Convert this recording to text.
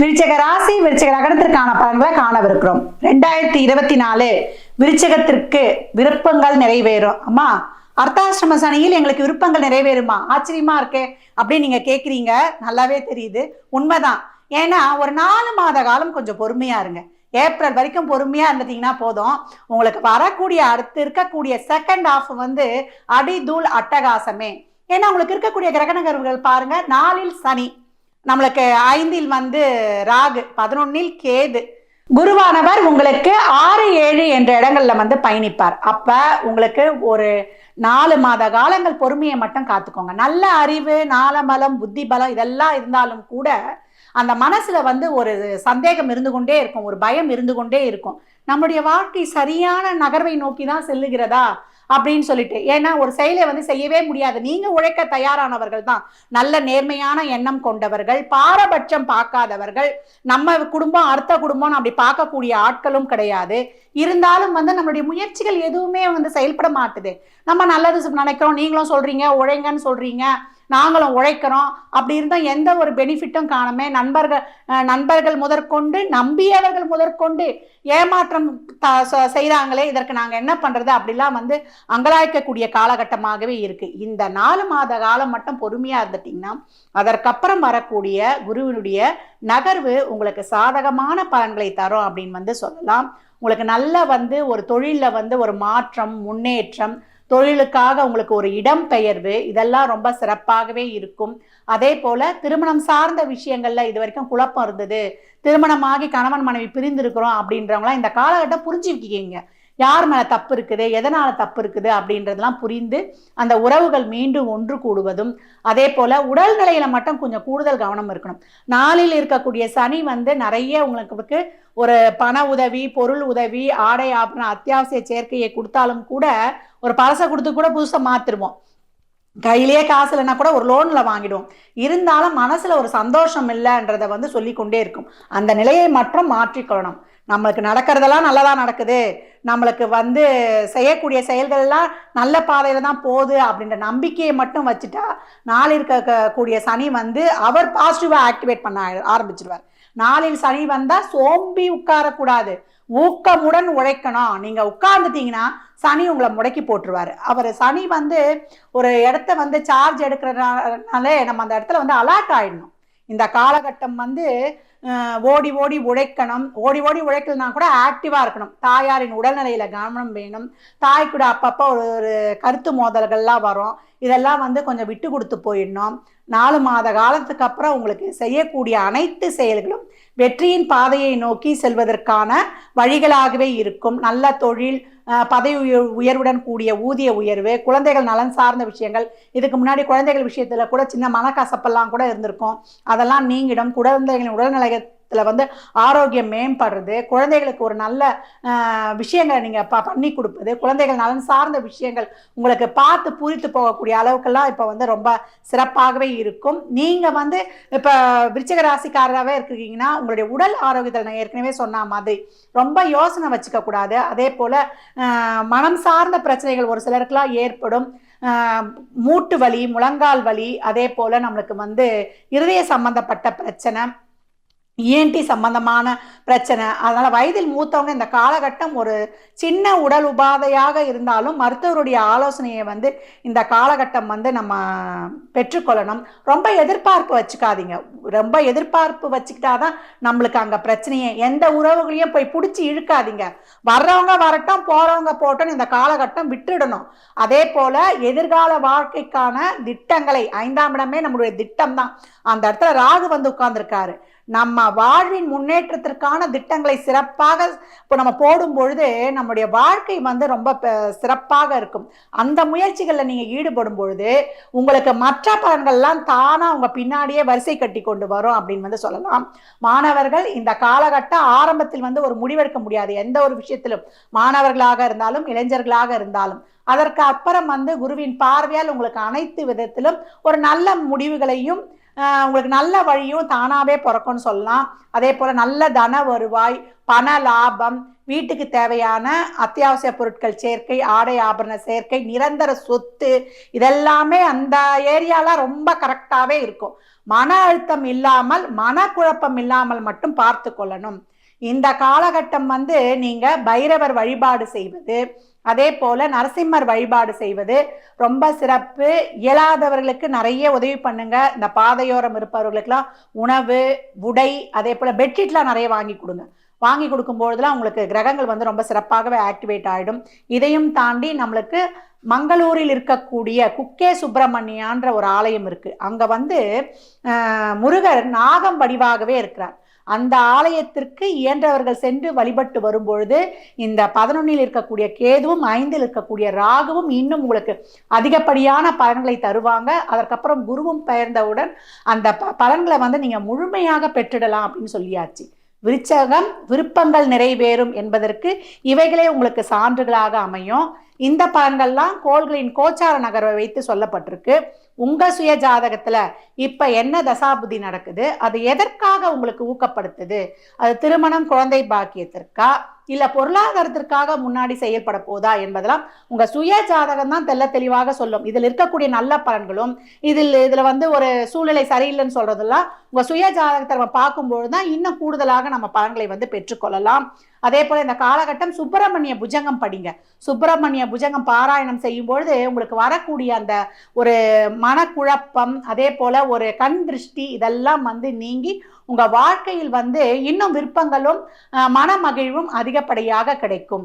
விருச்சக ராசி விருச்சக நகரத்திற்கான பலன்களை காணவிருக்கிறோம். ரெண்டாயிரத்தி இருபத்தி நாலு விருச்சகத்திற்கு விருப்பங்கள் நிறைவேறும். அம்மா அர்த்தாசிரம சனியில் எங்களுக்கு விருப்பங்கள் நிறைவேறுமா? ஆச்சரியமா இருக்கே அப்படின்னு நீங்க கேக்குறீங்க. நல்லாவே தெரியுது. உண்மைதான். ஏன்னா ஒரு நாலு மாத காலம் கொஞ்சம் பொறுமையா இருங்க. ஏப்ரல் வரைக்கும் பொறுமையா இருந்துட்டீங்கன்னா போதும். உங்களுக்கு வரக்கூடிய அடுத்து இருக்கக்கூடிய செகண்ட் ஆஃப் வந்து அடிதூள் அட்டகாசமே. ஏன்னா உங்களுக்கு இருக்கக்கூடிய கிரகணகர்கள் பாருங்க நாலில் சனி. நம்மளுக்கு ஐந்தில் வந்து ராகு பதினொன்னில் கேது. குருவானவர் உங்களுக்கு ஆறு ஏழு என்ற இடங்கள்ல வந்து பயணிப்பார். அப்ப உங்களுக்கு ஒரு நாலு மாத காலங்கள் பொறுமையை மட்டும் காத்துக்கோங்க. நல்ல அறிவு நாளபலம் புத்தி பலம் இதெல்லாம் இருந்தாலும் கூட அந்த மனசுல வந்து ஒரு சந்தேகம் இருந்து கொண்டே இருக்கும். ஒரு பயம் இருந்து கொண்டே இருக்கும். நம்முடைய வாழ்க்கை சரியான நகர்வை நோக்கி தான் செல்லுகிறதா? அப்படின்னு சொல்லிட்டு. ஏன்னா ஒரு செயலை வந்து செய்யவே முடியாது. நீங்க உழைக்க தயாரானவர்கள் தான் நல்ல நேர்மையான எண்ணம் கொண்டவர்கள் பாரபட்சம் பார்க்காதவர்கள் நம்ம குடும்பம் அடுத்த குடும்பம் அப்படி பார்க்கக்கூடிய ஆட்களும் கிடையாது. இருந்தாலும் வந்து நம்மளுடைய முயற்சிகள் எதுவுமே வந்து செயல்பட மாட்டுது. நம்ம நல்லது நினைக்கிறோம். நீங்களும் சொல்றீங்க உழைங்கன்னு சொல்றீங்க. நாங்களும் உழைக்கிறோம். அப்படி இருந்தால் எந்த ஒரு பெனிஃபிட்டும் காணமே நண்பர்கள் நண்பர்கள் முதற்கொண்டு நம்பியவர்கள் முதற்கொண்டு ஏமாற்றம் த- இதற்கு நாங்கள் என்ன பண்ணுறது அப்படிலாம் வந்து அங்கலாய்க்கக்கூடிய காலகட்டமாகவே இருக்குது இந்த நாலு மாத காலம் மட்டும் பொறுமையாக இருந்துட்டிங்கன்னா அதற்கப்புறம் வரக்கூடிய குருவினுடைய நகர்வு உங்களுக்கு சாதகமான பலன்களை தரும் அப்படின்னு வந்து சொல்லலாம். உங்களுக்கு நல்ல வந்து ஒரு தொழிலில் வந்து ஒரு மாற்றம் முன்னேற்றம் தொழிலுக்காக உங்களுக்கு ஒரு இடம் பெயர்வு இதெல்லாம் ரொம்ப சிறப்பாகவே இருக்கும். அதே போல திருமணம் சார்ந்த விஷயங்கள்ல இது வரைக்கும் குழப்பம் இருந்தது. திருமணமாகி கணவன் மனைவி பிரிந்திருக்கிறோம் அப்படின்றவங்களாம் இந்த காலகட்டம் புரிஞ்சுக்கிங்க யார் மேல தப்பு இருக்குது எதனால தப்பு இருக்குது அப்படின்றதெல்லாம் புரிந்து அந்த உறவுகள் மீண்டும் ஒன்று கூடுவதும் அதே போல உடல்நிலையில மட்டும் கொஞ்சம் கூடுதல் கவனம் இருக்கணும். நாளில் இருக்கக்கூடிய சனி வந்து நிறைய உங்களுக்கு ஒரு பண உதவி பொருள் உதவி ஆடை ஆபரண அத்தியாவசிய சேர்க்கையை கொடுத்தாலும் கூட ஒரு பழசை கொடுத்து கூட புதுசாக மாத்திருவோம். கையிலேயே காசு இல்லைன்னா கூட ஒரு லோன்ல வாங்கிடுவோம். இருந்தாலும் மனசுல ஒரு சந்தோஷம் இல்லைன்றத வந்து சொல்லிக்கொண்டே இருக்கும். அந்த நிலையை மட்டும் மாற்றிக்கொள்ளணும். நம்மளுக்கு நடக்கிறதெல்லாம் நல்லதாக நடக்குது. நம்மளுக்கு வந்து செய்யக்கூடிய செயல்கள் எல்லாம் நல்ல பாதையில் தான் போகுது அப்படின்ற நம்பிக்கையை மட்டும் வச்சுட்டா நாளில் இருக்கக்கூடிய சனி வந்து அவர் பாசிட்டிவாக ஆக்டிவேட் பண்ண ஆரம்பிச்சிருவார். நாளில் சனி வந்தால் சோம்பி உட்காரக்கூடாது. ஊக்கமுடன் உழைக்கணும். நீங்கள் உட்கார்ந்துட்டீங்கன்னா சனி உங்களை முடக்கி போட்டுருவாரு. அவர் சனி வந்து ஒரு இடத்த வந்து சார்ஜ் எடுக்கிறதுனாலே நம்ம அந்த இடத்துல வந்து அலர்ட் ஆயிடணும். இந்த காலகட்டம் வந்து ஓடி ஓடி உழைக்கணும். ஓடி ஓடி உழைக்கலனா கூட ஆக்டிவாக இருக்கணும். தாயாரின் உடல்நிலையில் கவனம் வேணும். தாய் கூட அப்பப்போ ஒரு ஒரு கருத்து மோதல்கள்லாம் வரும். இதெல்லாம் வந்து கொஞ்சம் விட்டு கொடுத்து போயிடணும். நாலு மாத காலத்துக்கு அப்புறம் உங்களுக்கு செய்யக்கூடிய அனைத்து செயல்களும் வெற்றியின் பாதையை நோக்கி செல்வதற்கான வழிகளாகவே இருக்கும். நல்ல தொழில் பதவி உயர் உயர்வுடன் கூடிய ஊதிய உயர்வு குழந்தைகள் நலன் சார்ந்த விஷயங்கள் இதுக்கு முன்னாடி குழந்தைகள் விஷயத்தில் கூட சின்ன மனக்கசப்பெல்லாம் கூட இருந்திருக்கும். அதெல்லாம் நீங்கிடும். குழந்தைகளின் இதில் வந்து ஆரோக்கியம் மேம்படுறது குழந்தைகளுக்கு ஒரு நல்ல விஷயங்களை நீங்கள் ப பண்ணி கொடுப்பது குழந்தைகள் நலன் சார்ந்த விஷயங்கள் உங்களுக்கு பார்த்து பூரித்து போகக்கூடிய அளவுக்கெல்லாம் இப்போ வந்து ரொம்ப சிறப்பாகவே இருக்கும். நீங்கள் வந்து இப்போ விருச்சிக ராசிக்காரராகவே இருக்கீங்கன்னா உங்களுடைய உடல் ஆரோக்கியத்தில் நான் ஏற்கனவே சொன்ன மாதிரி ரொம்ப யோசனை வச்சுக்க கூடாது. அதே போல் மனம் சார்ந்த பிரச்சனைகள் ஒரு சிலருக்குலாம் ஏற்படும். மூட்டு வலி முழங்கால் வலி அதே போல் நம்மளுக்கு வந்து இருதய சம்பந்தப்பட்ட பிரச்சனை இஎன்டி சம்பந்தமான பிரச்சனை. அதனால வயதில் மூத்தவங்க இந்த காலகட்டம் ஒரு சின்ன உடல் உபாதையாக இருந்தாலும் மருத்துவருடைய ஆலோசனையை வந்து இந்த காலகட்டம் வந்து நம்ம பெற்றுக்கொள்ளணும். ரொம்ப எதிர்பார்ப்பு வச்சுக்காதீங்க. ரொம்ப எதிர்பார்ப்பு வச்சுக்கிட்டாதான் நம்மளுக்கு அங்கே பிரச்சனையே. எந்த உறவுகளையும் போய் பிடிச்சி இழுக்காதீங்க. வர்றவங்க வரட்டும் போறவங்க போட்டோம் இந்த காலகட்டம் விட்டுடணும். அதே போல எதிர்கால வாழ்க்கைக்கான திட்டங்களை ஐந்தாம் இடமே நம்மளுடைய திட்டம் தான் அந்த இடத்துல ராகு வந்து உட்கார்ந்துருக்காரு. நம்ம வாழ்வின் முன்னேற்றத்திற்கான திட்டங்களை சிறப்பாக இப்போ நம்ம போடும் பொழுது நம்முடைய வாழ்க்கை வந்து ரொம்ப சிறப்பாக இருக்கும். அந்த முயற்சிகளில் நீங்கள் ஈடுபடும் பொழுது உங்களுக்கு மற்ற பலன்கள்லாம் தானாக உங்கள் பின்னாடியே வரிசை கட்டி கொண்டு வரும் அப்படின்னு வந்து சொல்லலாம். மாணவர்கள் இந்த காலகட்டம் ஆரம்பத்தில் வந்து ஒரு முடிவெடுக்க முடியாது. எந்த ஒரு விஷயத்திலும் மாணவர்களாக இருந்தாலும் இளைஞர்களாக இருந்தாலும். அதற்கு அப்புறம் வந்து குருவின் பார்வையால் உங்களுக்கு அனைத்து விதத்திலும் ஒரு நல்ல முடிவுகளையும் உங்களுக்கு நல்ல வழியும் தானாகவே பிறக்கும்னு சொல்லலாம். அதே போல் நல்ல தன வருவாய் பண லாபம் வீட்டுக்கு தேவையான அத்தியாவசிய பொருட்கள் சேர்க்கை ஆடை ஆபரண சேர்க்கை நிரந்தர சொத்து இதெல்லாமே அந்த ஏரியாலாம் ரொம்ப கரெக்டாகவே இருக்கும். மன அழுத்தம் இல்லாமல் மனக்குழப்பம் இல்லாமல் மட்டும் பார்த்து கொள்ளணும். இந்த காலகட்டம் வந்து நீங்க பைரவர் வழிபாடு செய்வது அதே போல நரசிம்மர் வழிபாடு செய்வது ரொம்ப சிறப்பு. இயலாதவர்களுக்கு நிறைய உதவி பண்ணுங்க. இந்த பாதையோரம் இருப்பவர்களுக்கெல்லாம் உணவு உடை அதே போல பெட்ஷீட்லாம் நிறைய வாங்கி கொடுங்க. வாங்கி கொடுக்கும்பொழுதுலாம் உங்களுக்கு கிரகங்கள் வந்து ரொம்ப சிறப்பாகவே ஆக்டிவேட் ஆகிடும் இதையும் தாண்டி நம்மளுக்கு மங்களூரில் இருக்கக்கூடிய குக்கே சுப்பிரமணியான்ற ஒரு ஆலயம் இருக்கு. அங்க வந்து முருகர் நாகம் வடிவாகவே இருக்கிறார். அந்த ஆலயத்திற்கு இயன்றவர்கள் சென்று வழிபட்டு வரும்பொழுது இந்த பதினொன்னில் இருக்கக்கூடிய கேதுவும் ஐந்தில் இருக்கக்கூடிய ராகுவும் இன்னும் உங்களுக்கு அதிகப்படியான பலன்களை தருவாங்க. அதற்கப்புறம் குருவும் பெயர்ந்தவுடன் அந்த ப- பலன்களை வந்து நீங்க முழுமையாக பெற்றிடலாம் அப்படின்னு சொல்லியாச்சு. விருச்சகம் விருப்பங்கள் நிறைவேறும் என்பதற்கு இவைகளே உங்களுக்கு சான்றுகளாக அமையும். இந்த பலன்கள்லாம் கோள்களின் கோச்சார நகர்வை வைத்து சொல்லப்பட்டிருக்கு. உங்கள் சுய ஜாதகத்தில் இப்போ என்ன தசாபுதி நடக்குது? அது எதற்காக உங்களுக்கு ஊக்கப்படுத்துது? அது திருமணம் குழந்தை பாக்கியத்திற்கா? இல்லை பொருளாதாரத்திற்காக முன்னாடி செயல்பட போதா என்பதெல்லாம் உங்கள் சுய ஜாதகம் தான் தெள்ள தெளிவாக சொல்லும். இதில் இருக்கக்கூடிய நல்ல பலன்களும் இதில் இதில் வந்து ஒரு சூழ்நிலை சரியில்லைன்னு சொல்றதெல்லாம் உங்கள் சுய ஜாதகத்தை நம்ம பார்க்கும்பொழுது தான் இன்னும் கூடுதலாக நம்ம பலன்களை வந்து பெற்றுக்கொள்ளலாம் அதே போல் இந்த காலகட்டம் சுப்பிரமணிய புஜங்கம் படிங்க. சுப்பிரமணிய புஜங்கம் பாராயணம் செய்யும் பொழுது உங்களுக்கு வரக்கூடிய அந்த ஒரு மனக்குழப்பம் அதே போல் ஒரு கண் திருஷ்டி இதெல்லாம் வந்து நீங்கி உங்க வாழ்க்கையில் வந்து இன்னும் விருப்பங்களும் மனமகிழ்வும் அதிகப்படியாக கிடைக்கும்.